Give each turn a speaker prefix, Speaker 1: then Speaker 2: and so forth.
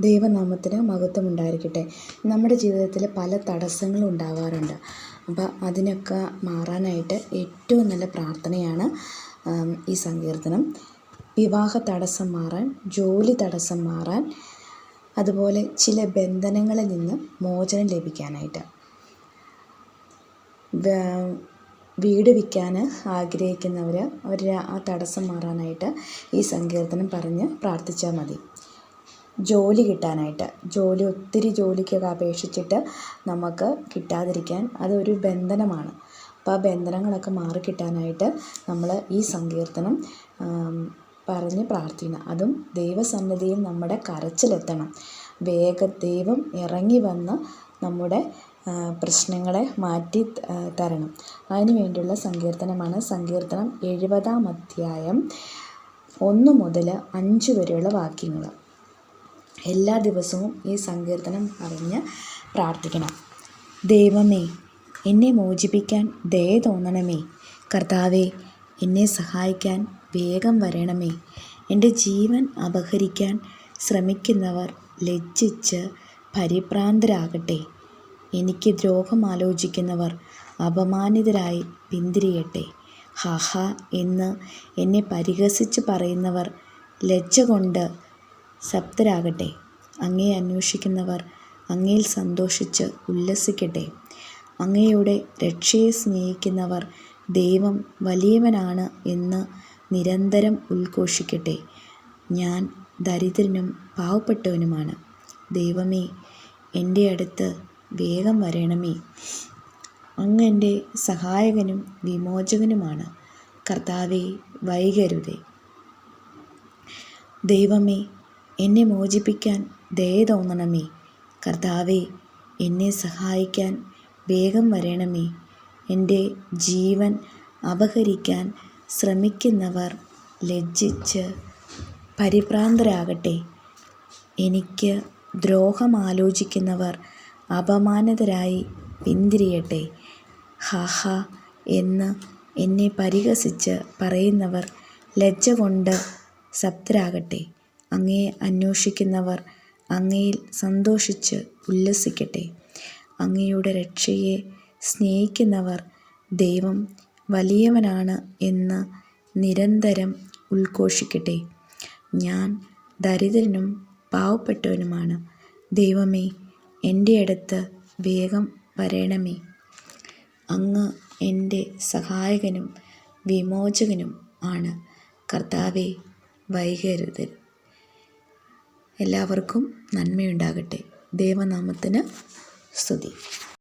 Speaker 1: ദൈവനാമത്തിന് മഹത്വം ഉണ്ടായിരിക്കട്ടെ നമ്മുടെ ജീവിതത്തിൽ പല തടസ്സങ്ങളും ഉണ്ടാവാറുണ്ട്. അപ്പോൾ അതിനൊക്കെ മാറാനായിട്ട് ഏറ്റവും നല്ല പ്രാർത്ഥനയാണ് ഈ സങ്കീർത്തനം. വിവാഹ തടസ്സം മാറാൻ ജോലി തടസ്സം മാറാൻ അതുപോലെ ചില ബന്ധനങ്ങളിൽ നിന്ന് മോചനം ലഭിക്കാനായിട്ട്. വീട് വിൽക്കാൻ ആഗ്രഹിക്കുന്നവർ അവർ ആ തടസ്സം മാറാനായിട്ട് ഈ സങ്കീർത്തനം പറഞ്ഞ് പ്രാർത്ഥിച്ചാൽ മതി. ജോലി കിട്ടാനായിട്ട്. ജോലി ഒത്തിരി ജോലിക്കൊക്കെ അപേക്ഷിച്ചിട്ട് നമുക്ക് കിട്ടാതിരിക്കാൻ അതൊരു ബന്ധനമാണ്. അപ്പോൾ ആ ബന്ധനങ്ങളൊക്കെ മാറിക്കിട്ടാനായിട്ട് നമ്മൾ ഈ സങ്കീർത്തനം പറഞ്ഞ് പ്രാർത്ഥിക്കണം. അതും ദൈവസന്നിധിയിൽ നമ്മുടെ കരച്ചിലെത്തണം. വേഗ ദൈവം ഇറങ്ങി വന്ന് നമ്മുടെ പ്രശ്നങ്ങളെ മാറ്റി തരണം. അതിന് വേണ്ടിയുള്ള സങ്കീർത്തനമാണ് സങ്കീർത്തനം എഴുപതാം അധ്യായം ഒന്ന് മുതൽ അഞ്ച് വരെയുള്ള വാക്യങ്ങൾ. എല്ലാ ദിവസവും ഈ സങ്കീർത്തനം പറഞ്ഞ് പ്രാർത്ഥിക്കണം. ദൈവമേ എന്നെ മോചിപ്പിക്കാൻ ദയ തോന്നണമേ. കർത്താവെ എന്നെ സഹായിക്കാൻ വേഗം വരണമേ. എന്റെ ജീവൻ അപഹരിക്കാൻ ശ്രമിക്കുന്നവർ ലജ്ജിച്ച് പരിഭ്രാന്തരാകട്ടെ. എനിക്ക് ദ്രോഹം ആലോചിക്കുന്നവർ അപമാനിതരായി പിന്തിരിയട്ടെ. ഹഹ എന്ന് എന്നെ പരിഹസിച്ച് പറയുന്നവർ ലജ്ജ കൊണ്ട് സപ്തരാകട്ടെ. അങ്ങയെ അന്വേഷിക്കുന്നവർ അങ്ങയിൽ സന്തോഷിച്ച് ഉല്ലസിക്കട്ടെ. അങ്ങയുടെ രക്ഷയെ സ്നേഹിക്കുന്നവർ ദൈവം വലിയവനാണ് എന്ന് നിരന്തരം ഉദ്ഘോഷിക്കട്ടെ ഞാൻ ദരിദ്രനും പാവപ്പെട്ടവനുമാണ്. ദൈവമേ എന്റെ അടുത്ത് വേഗം വരണമേ. അങ്ങ് എന്റെ സഹായകനും വിമോചകനുമാണ്. കർത്താവെ വൈകരുതേ. ദൈവമേ എന്നെ മോചിപ്പിക്കാൻ ദയ തോന്നണമേ. കർത്താവെ എന്നെ സഹായിക്കാൻ വേഗം വരണമേ. എന്റെ ജീവൻ അപഹരിക്കാൻ ശ്രമിക്കുന്നവർ ലജ്ജിച്ച് പരിഭ്രാന്തരാകട്ടെ. എനിക്ക് ദ്രോഹമാലോചിക്കുന്നവർ അപമാനിതരായി പിന്തിരിയട്ടെ. ഹാഹ എന്ന് എന്നെ പരിഹസിച്ച് പറയുന്നവർ ലജ്ജ കൊണ്ട് സപ്തരാകട്ടെ. അങ്ങയെ അന്വേഷിക്കുന്നവർ അങ്ങയിൽ സന്തോഷിച്ച് ഉല്ലസിക്കട്ടെ. അങ്ങയുടെ രക്ഷയെ സ്നേഹിക്കുന്നവർ ദൈവം വലിയവനാണ് എന്ന് നിരന്തരം ഉദ്ഘോഷിക്കട്ടെ ഞാൻ ദരിദ്രനും പാവപ്പെട്ടവനുമാണ്. ദൈവമേ എന്റെ അടുത്ത് വേഗം വരണമേ. അങ്ങ് എന്റെ സഹായകനും വിമോചകനും ആണ്. കർത്താവെ വൈകരുത് എല്ലാവർക്കും നന്മയുണ്ടാകട്ടെ. ദൈവനാമത്തിന് സ്തുതി.